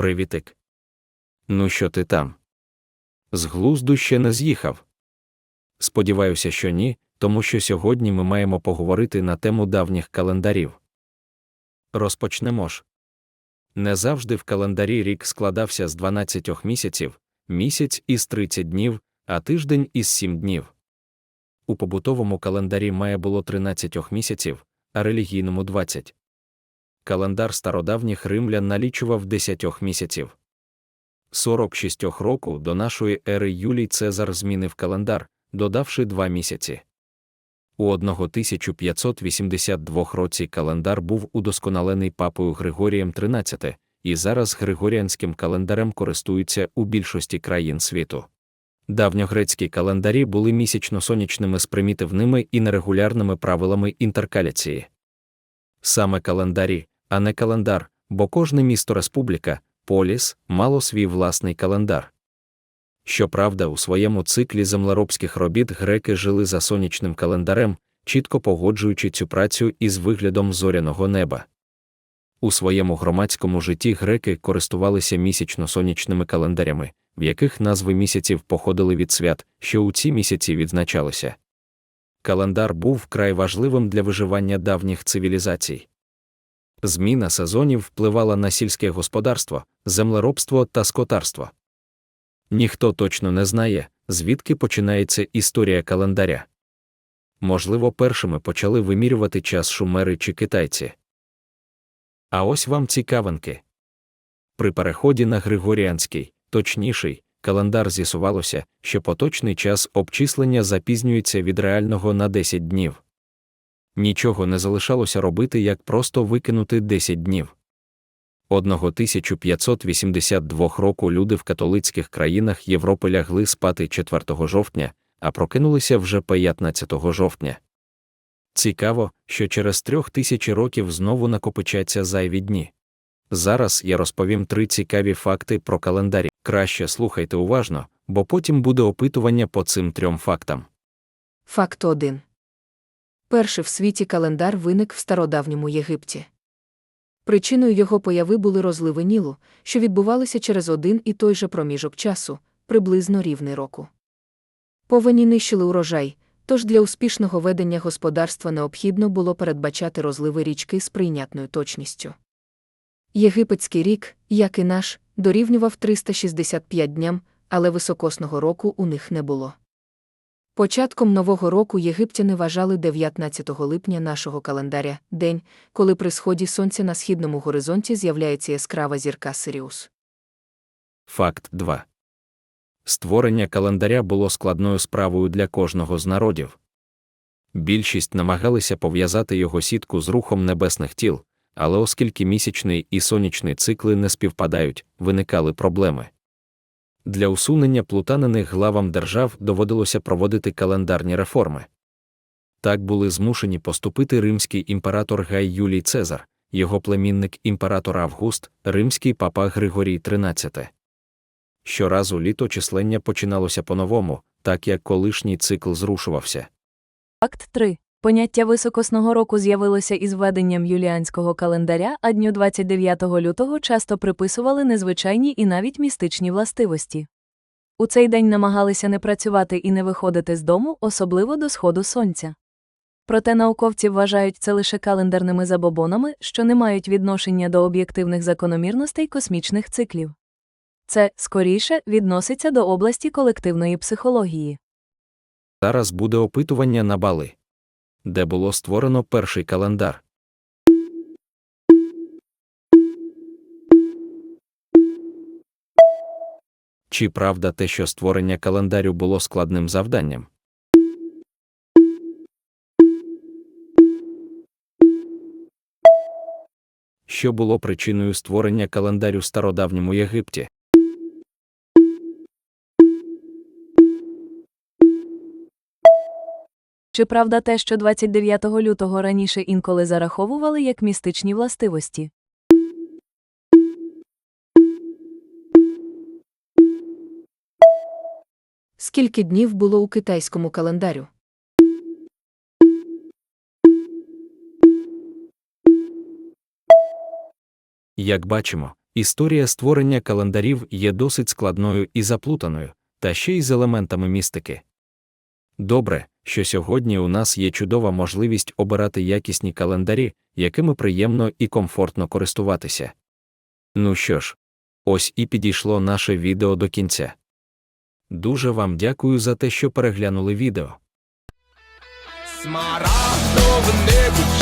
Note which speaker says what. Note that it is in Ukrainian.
Speaker 1: Привітик. Ну, що ти там? З глузду ще не з'їхав. Сподіваюся, що ні, тому що сьогодні ми маємо поговорити на тему давніх календарів. Розпочнемо ж. Не завжди в календарі рік складався з 12 місяців, місяць із 30 днів, а тиждень із 7 днів. У побутовому календарі має було 13 місяців, а релігійному 20. Календар стародавніх римлян налічував 10 місяців. 46 року до нашої ери Юлій Цезар змінив календар, додавши два місяці. У 1582 році календар був удосконалений папою Григорієм XIII, і зараз григоріанським календарем користуються у більшості країн світу. Давньогрецькі календарі були місячно-сонячними з примітивними і нерегулярними правилами інтеркаляції. Саме календарі, а не календар, бо кожне місто республіка, поліс, мало свій власний календар. Щоправда, у своєму циклі землеробських робіт греки жили за сонячним календарем, чітко погоджуючи цю працю із виглядом зоряного неба. У своєму громадському житті греки користувалися місячно-сонячними календарями, в яких назви місяців походили від свят, що у ці місяці відзначалися. Календар був вкрай важливим для виживання давніх цивілізацій. Зміна сезонів впливала на сільське господарство, землеробство та скотарство. Ніхто точно не знає, звідки починається історія календаря. Можливо, першими почали вимірювати час шумери чи китайці. А ось вам цікавинки. При переході на Григоріанський, точніший, календар з'ясувалося, що поточний час обчислення запізнюється від реального на 10 днів. Нічого не залишалося робити, як просто викинути 10 днів. 1582 року люди в католицьких країнах Європи лягли спати 4 жовтня, а прокинулися вже 15 жовтня. Цікаво, що через трьох тисячі років знову накопичаться зайві дні. Зараз я розповім три цікаві факти про календарі. Краще слухайте уважно, бо потім буде опитування по цим трьом фактам.
Speaker 2: Факт 1. Перший в світі календар виник в стародавньому Єгипті. Причиною його появи були розливи Нілу, що відбувалися через один і той же проміжок часу, приблизно рівний року. Повені нищили урожай, тож для успішного ведення господарства необхідно було передбачати розливи річки з прийнятною точністю. Єгипетський рік, як і наш, дорівнював 365 дням, але високосного року у них не було. Початком нового року єгиптяни вважали 19 липня нашого календаря день, коли при сході сонця на східному горизонті з'являється яскрава зірка Сиріус.
Speaker 1: Факт 2. Створення календаря було складною справою для кожного з народів. Більшість намагалися пов'язати його сітку з рухом небесних тіл, але оскільки місячний і сонячний цикли не співпадають, виникали проблеми. Для усунення плутанини главам держав доводилося проводити календарні реформи. Так були змушені поступити римський імператор Гай Юлій Цезар, його племінник імператор Август, римський папа Григорій XIII. Щоразу літо числення починалося по-новому, так як колишній цикл зрушувався.
Speaker 3: Факт 3. Поняття високосного року з'явилося із введенням юліанського календаря, а дню 29 лютого часто приписували незвичайні і навіть містичні властивості. У цей день намагалися не працювати і не виходити з дому, особливо до сходу сонця. Проте науковці вважають це лише календарними забобонами, що не мають відношення до об'єктивних закономірностей космічних циклів. Це, скоріше, відноситься до області колективної психології.
Speaker 1: Зараз буде опитування на бали, де було створено перший календар. Чи правда те, що створення календарю було складним завданням? Що було причиною створення календарю в стародавньому Єгипті?
Speaker 3: Чи правда те, що 29 лютого раніше інколи зараховували як містичні властивості?
Speaker 2: Скільки днів було у китайському календарю?
Speaker 1: Як бачимо, Історія створення календарів є досить складною і заплутаною, та ще й з елементами містики. Добре, що сьогодні у нас є чудова можливість обирати якісні календарі, якими приємно і комфортно користуватися. Ну що ж, ось і підійшло наше відео до кінця. Дуже вам дякую за те, що переглянули відео.
Speaker 4: Чекає